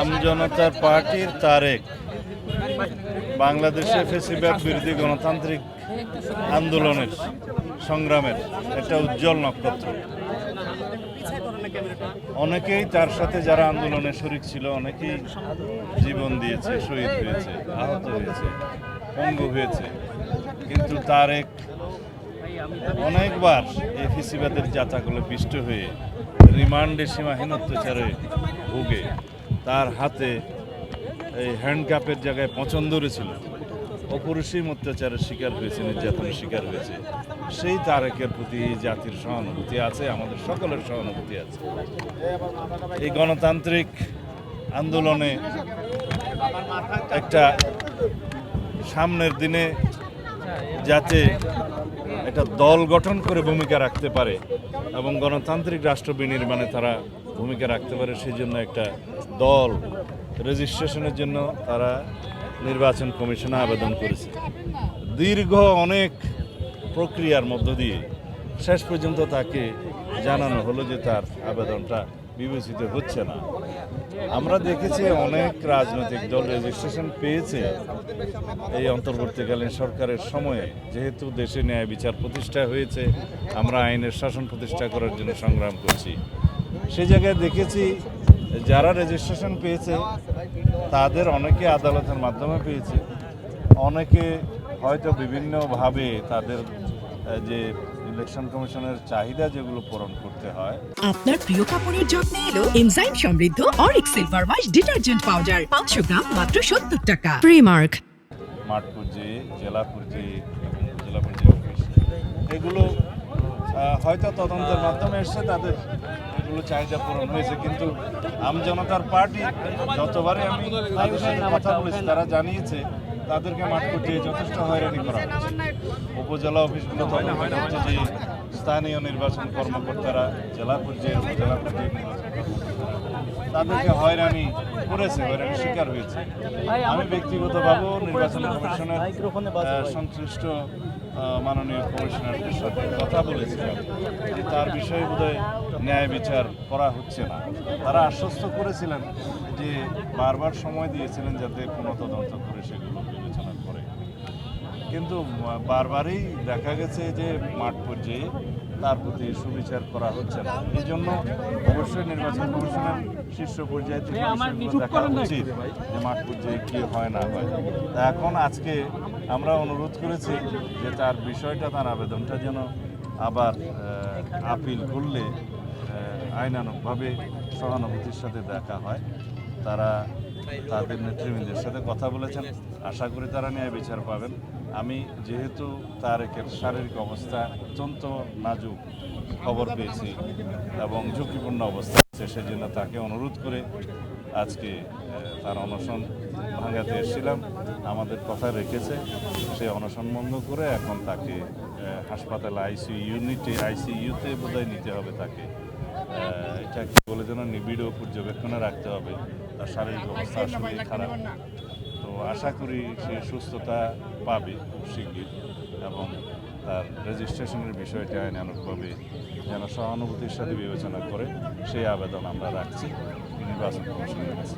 আমজনতার পার্টির তারেক। বাংলাদেশে ফেসিবাদ বিরোধী গণতান্ত্রিক আন্দোলনের সংগ্রামের একটা উজ্জ্বল নক্ষত্র। অনেকেই তার সাথে যারা আন্দোলনে শরিক ছিল, অনেকেই জীবন দিয়েছে, শহীদ হয়েছে, আহত হয়েছে, পঙ্গু হয়েছে। কিন্তু তারেক অনেকবার এই ফেসিবাদের যাতাগুলো পিষ্ট হয়ে রিমান্ডে সীমাহীন অত্যাচারে ভুগে। তার হাতে এই হ্যান্ডকাপের জায়গায় পছন্দ ছিল। অপরিসীম অত্যাচারের শিকার হয়েছে, নির্যাতনের শিকার হয়েছে। সেই তারেকের প্রতি জাতির সহানুভূতি আছে, আমাদের সকলের সহানুভূতি আছে। এই গণতান্ত্রিক আন্দোলনে একটা সামনের দিনে যাতে একটা দল গঠন করে ভূমিকা রাখতে পারে এবং গণতান্ত্রিক রাষ্ট্র বিনির্মাণে তারা ভূমিকা রাখতে পারে সেই জন্য একটা দল রেজিস্ট্রেশনের জন্য তারা নির্বাচন কমিশনে আবেদন করেছে। দীর্ঘ অনেক প্রক্রিয়ার মধ্য দিয়ে শেষ পর্যন্ত তাকে জানানো হলো যে তার আবেদনটা বিবেচিত হচ্ছে না। আমরা দেখেছি অনেক রাজনৈতিক দল রেজিস্ট্রেশন পেয়েছে এই অন্তর্বর্তীকালীন সরকারের সময়ে। যেহেতু দেশে ন্যায় বিচার প্রতিষ্ঠা হয়েছে, আমরা আইনের শাসন প্রতিষ্ঠা করার জন্য সংগ্রাম করছি। সেই জায়গায় দেখেছি যারা রেজিস্ট্রেশন পেয়েছে তাদের অনেকে আদালতের মাধ্যমে পেয়েছে। অনেকে হয়তো বিভিন্নভাবে তাদের যে ইলেকশন কমিশনের চাহিদা যেগুলো পূরণ করতে হয়। আপনার প্রিয় কাপড়ের যত্নে এলো এনজাইম সমৃদ্ধ অরিক সিলভার ওয়াশ ডিটারজেন্ট পাউডার পাঁচশো গ্রাম মাত্র সত্তর টাকা। প্রিমার্ক মাঠ পর্যায়ে জেলা পর্যায়ে জেলা পর্যায়ে অফিস এগুলো হয়তো তদন্তের মাধ্যমে এসছে তাদের এগুলো চাহিদা পূরণ হয়েছে, কিন্তু আম জনতার পার্টি যতবারই আমি তাদের সাথে কথা বলেছি, তারা জানিয়েছে তাদেরকে মাঠ করতে যথেষ্ট হয়রানি করা হচ্ছে উপজেলা অফিসগুলো যে স্থানীয় নির্বাচন কর্মকর্তারা, জেলা পর্যায়ে উপজেলা পর্যায়ে তাদেরকে হয়রানি করেছে হয়রানি শিকার হয়েছে। আমি ব্যক্তিগতভাবেও নির্বাচন কমিশনের সংশ্লিষ্ট মাননীয় কমিশনারদের সাথে কথা বলেছিলাম যে তার বিষয়ে বোধহয় ন্যায় বিচার করা হচ্ছে না। তারা আশ্বস্ত করেছিলেন যে বারবার সময় দিয়েছিলেন যাতে কোনো তদন্ত করে সেগুলো বিবেচনা করে। কিন্তু বারবারই দেখা গেছে যে মাঠ পর্যায়ে তার প্রতি সুবিচার করা হচ্ছে না। এই জন্য অবশ্যই নির্বাচন কমিশনের শীর্ষ পর্যায়ে থেকে দেখা উচিত যে মাঠ পর্যায়ে কি হয় না হয়। তা এখন আজকে আমরা অনুরোধ করেছি যে তার বিষয়টা তার আবেদনটা যেন আবার আপিল করলে আহ, আইনানুগভাবে সহানুভূতির সাথে দেখা হয়। তারা তাদের নেতৃবৃন্দের সাথে কথা বলেছেন। আশা করি তারা ন্যায় বিচার পাবেন। আমি যেহেতু তারেকের শারীরিক অবস্থা অত্যন্ত নাজুক খবর পেয়েছি এবং ঝুঁকিপূর্ণ অবস্থা আছে, সেজন্য তাকে অনুরোধ করে আজকে তার অনশন ভাঙাতে এসেছিলাম। আমাদের কথা রেখেছে। সে অনশন বন্ধ করে এখন তাকে হাসপাতালে আইসিইউ ইউনিটে আইসিইউতে বোধহয় নিতে হবে তাকে। আহ, এটা কি বলে যেন নিবিড় পর্যবেক্ষণে রাখতে হবে। তার শারীরিক অবস্থা আসলে খারাপ। তো আশা করি সে সুস্থতা পাবে খুব শিগগির এবং তার রেজিস্ট্রেশনের বিষয়টি আইনানুগভাবে যেন সহানুভূতির সাথে বিবেচনা করে সেই আবেদন আমরা রাখছি। নির্বাচন কমিশনের কাছে।